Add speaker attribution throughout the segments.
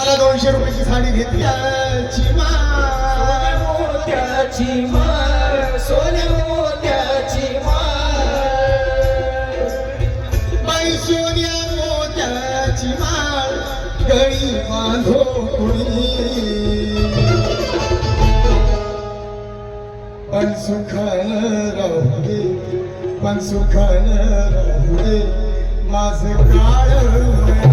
Speaker 1: मला दोनशे रुपयाची साडी घेतली.
Speaker 2: मोत्याची माळ. सोन्या मोत्याची हो, माळ.
Speaker 1: बाई सोन्या मोत्याची हो, माळ. गळी बांधो पण सुखान राहू दे पण सुखान राहू दे. माझ काळ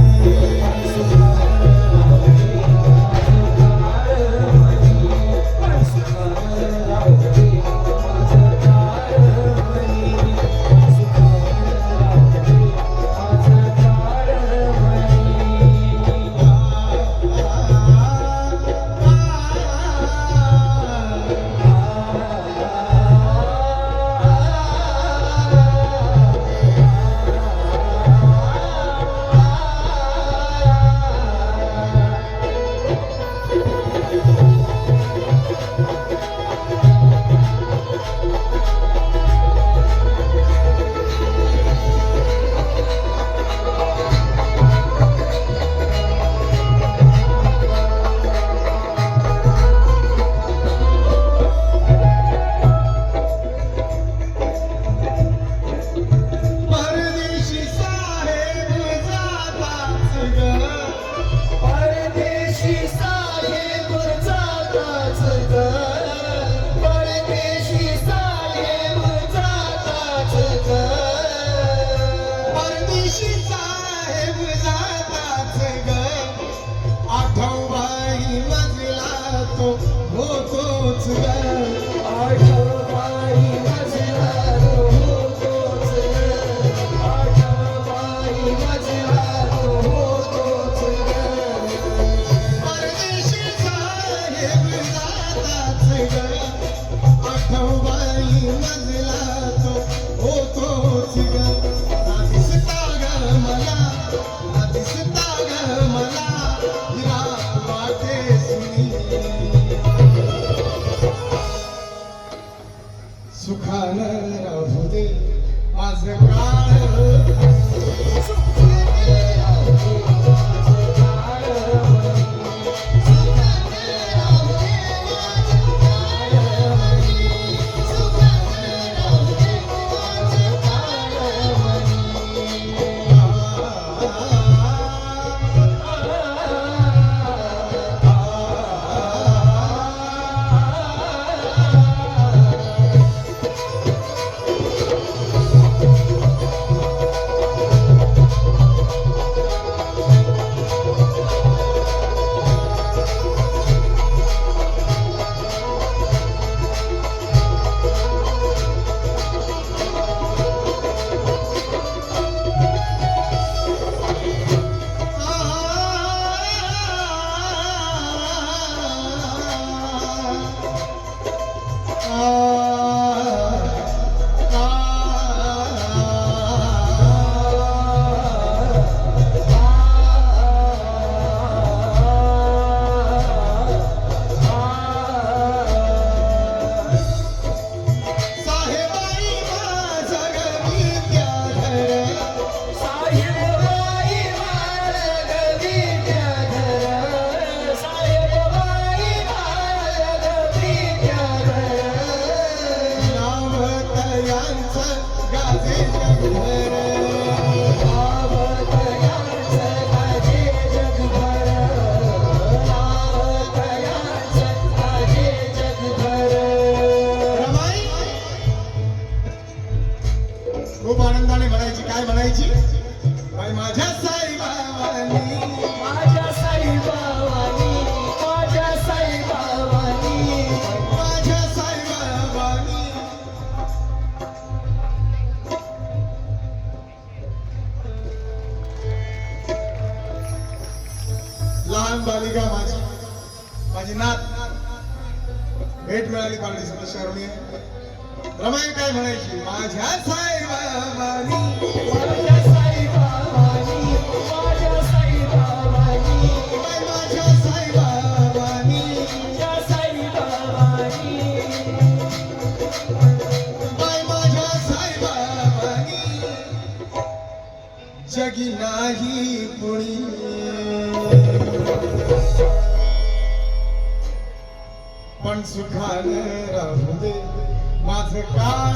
Speaker 1: होतोच
Speaker 2: आई
Speaker 1: Oh, गाजे लहान बालिका माझी. माझी नात. भेट मिळाली पांडे शरणी. रमाई काय म्हणायची? माझ्या साहेबानी नाही कुणी. पण सुखान राहू दे माझ काळ